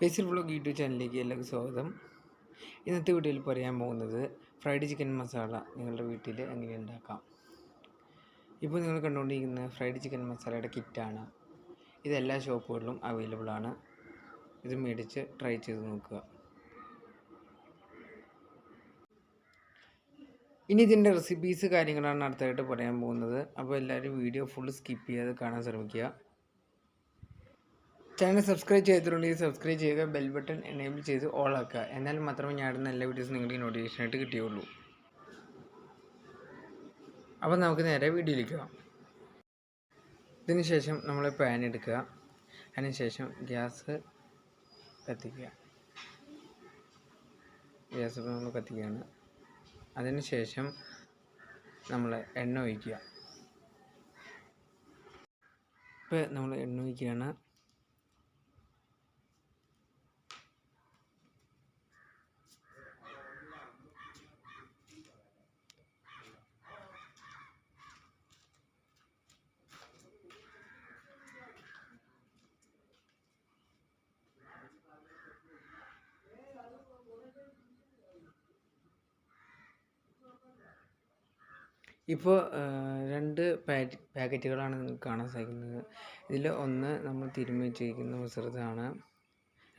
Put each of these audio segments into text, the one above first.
ബേസിൽ vlog YouTube ചാനലിലേക്ക് എല്ലാവർക്കും സ്വാഗതം. ഇന്നത്തെ വീഡിയോയിൽ പറയാൻ പോകുന്നത് ഫ്രൈഡ് ചിക്കൻ മസാല നിങ്ങളുടെ വീട്ടിൽ എങ്ങനെ ഉണ്ടാക്കാം. ഇപ്പോൾ നിങ്ങൾ കണ്ടുകൊണ്ടിരിക്കുന്ന ഫ്രൈഡ് ചിക്കൻ മസാലയുടെ കിറ്റാണ്. ഇത് എല്ലാ ഷോപ്പുകളിലും അവൈലബിൾ ആണ്. ഇത് മേടിച്ച് ട്രൈ ചെയ്ത് നോക്കുക. ഇനി ഇതിന്റെ റെസിപ്പീസ് കാര്യങ്ങളാണ് അടുത്തായിട്ട് പറയാൻ പോകുന്നത്. അപ്പോൾ എല്ലാവരും വീഡിയോ ഫുൾ സ്കിപ്പ് ചെയ്യാതെ കാണാൻ ശ്രമിക്കുക. ചാനൽ സബ്സ്ക്രൈബ് ചെയ്തിട്ടുണ്ടെങ്കിൽ സബ്സ്ക്രൈബ് ചെയ്യുക ബെൽ ബട്ടൺ എനേബിൾ ചെയ്ത് ഓൾ ആക്കുക. എന്നാൽ മാത്രമേ ഞാൻ ഇടുന്ന എല്ലാ വീഡിയോസും നിങ്ങൾക്ക് നോട്ടിഫിക്കേഷനായിട്ട് കിട്ടിയുള്ളൂ. അപ്പോൾ നമുക്ക് നേരെ വീഡിയോയിലേക്ക് പോകാം. ഇതിനുശേഷം നമ്മൾ പാൻ എടുക്കുക. അതിനുശേഷം ഗ്യാസ് കത്തിക്കുക. ഗ്യാസ് നമ്മൾ കത്തിക്കുകയാണ്. അതിനുശേഷം നമ്മൾ എണ്ണ ഒഴിക്കുക. ഇപ്പോൾ നമ്മൾ എണ്ണ ഒഴിക്കുകയാണ്. ഇപ്പോൾ രണ്ട് പാക്കറ്റുകളാണ് നിങ്ങൾക്ക് കാണാൻ സാധിക്കുന്നത്. ഇതിൽ ഒന്ന് നമ്മൾ തിരുമ്മി വെച്ചിരിക്കുന്ന മിശ്രിതമാണ്.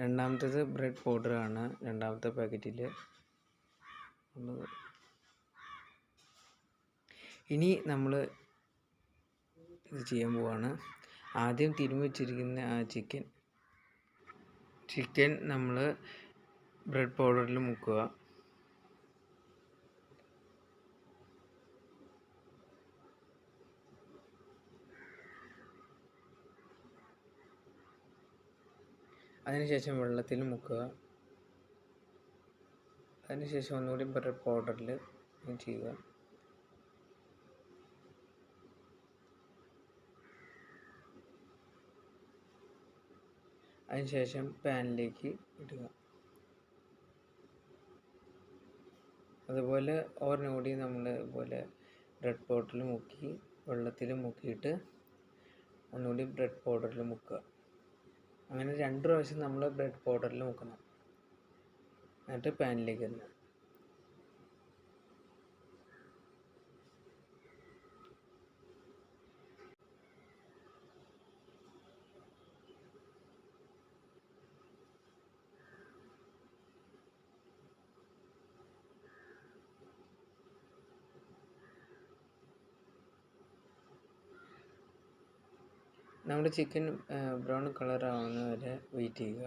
രണ്ടാമത്തേത് ബ്രെഡ് പൗഡർ ആണ് രണ്ടാമത്തെ പാക്കറ്റിൽ ഇനി നമ്മൾ ഇത് ചെയ്യാൻ പോവാണ്. ആദ്യം തിരുമ്മി വെച്ചിരിക്കുന്ന ആ ചിക്കൻ ചിക്കൻ നമ്മൾ ബ്രെഡ് പൗഡറിൽ മുക്കുക. അതിനുശേഷം വെള്ളത്തിൽ മുക്കുക. അതിനുശേഷം ഒന്നുകൂടി ബ്രെഡ് പൗഡറിൽ ചെയ്യുക. അതിനുശേഷം പാനിലേക്ക് ഇടുക. അതുപോലെ ഓറിനുകൂടി നമ്മൾ ഇതുപോലെ ബ്രെഡ് പൗഡറിൽ മുക്കി വെള്ളത്തിൽ മുക്കിയിട്ട് ഒന്നുകൂടി ബ്രെഡ് പൗഡറിൽ മുക്കുക. അങ്ങനെ രണ്ട് പ്രാവശ്യം നമ്മൾ ബ്രെഡ് പൗഡറിൽ മുക്കണം എന്നിട്ട് പാനിലേക്ക് ഇടണം നമ്മുടെ ചിക്കൻ ബ്രൗൺ കളർ ആവുന്ന വരെ വെയിറ്റ് ചെയ്യുക.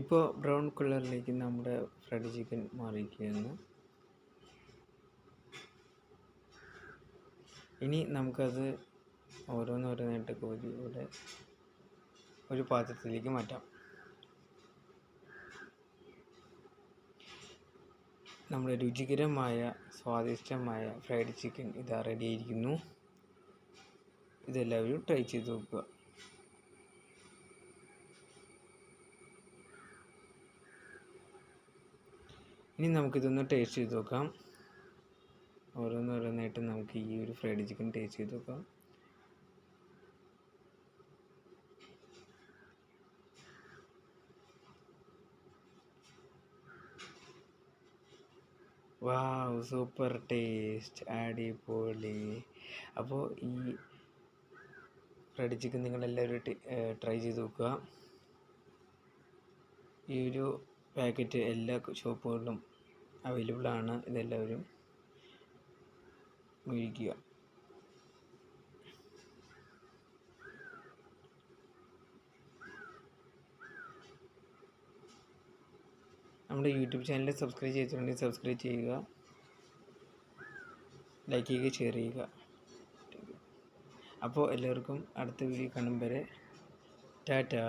ഇപ്പോൾ ബ്രൗൺ കളറിലേക്ക് നമ്മുടെ ഫ്രൈഡ് ചിക്കൻ മാറിയിരിക്കുകയാണ്. ഇനി നമുക്കത് ഓരോന്നോരോന്നായിട്ട് കോരി ഇവിടെ ഒരു പാത്രത്തിലേക്ക് മാറ്റാം. നമ്മുടെ രുചികരമായ സ്വാദിഷ്ടമായ ഫ്രൈഡ് ചിക്കൻ ഇതാ റെഡി ആയിരിക്കുന്നു. ഇതെല്ലാവരും ട്രൈ ചെയ്ത് നോക്കുക. ഇനി നമുക്കിതൊന്ന് ടേസ്റ്റ് ചെയ്ത് നോക്കാം. ഓരോന്നോരോന്നായിട്ട് നമുക്ക് ഈ ഒരു ഫ്രൈഡ് ചിക്കൻ ടേസ്റ്റ് ചെയ്ത് നോക്കാം. വാവ് സൂപ്പർ ടേസ്റ്റ് അടിപൊളി. അപ്പോൾ ഈ ഫ്രൈഡ് ചിക്കൻ നിങ്ങളെല്ലാവരും ട്രൈ ചെയ്ത് നോക്കുക. ഈ ഒരു പാക്കറ്റ് എല്ലാ ഷോപ്പുകളിലും അവൈലബിൾ ആണ്. ഇതെല്ലാവരും മേടിക്കുക നമ്മുടെ യൂട്യൂബ് ചാനൽ സബ്സ്ക്രൈബ് ചെയ്തിട്ടുണ്ടെങ്കിൽ സബ്സ്ക്രൈബ് ചെയ്യുക. ലൈക്ക് ചെയ്യുക ഷെയർ ചെയ്യുക. അപ്പോൾ എല്ലാവർക്കും അടുത്ത വീഡിയോ കാണും വരെ. ടാറ്റാ.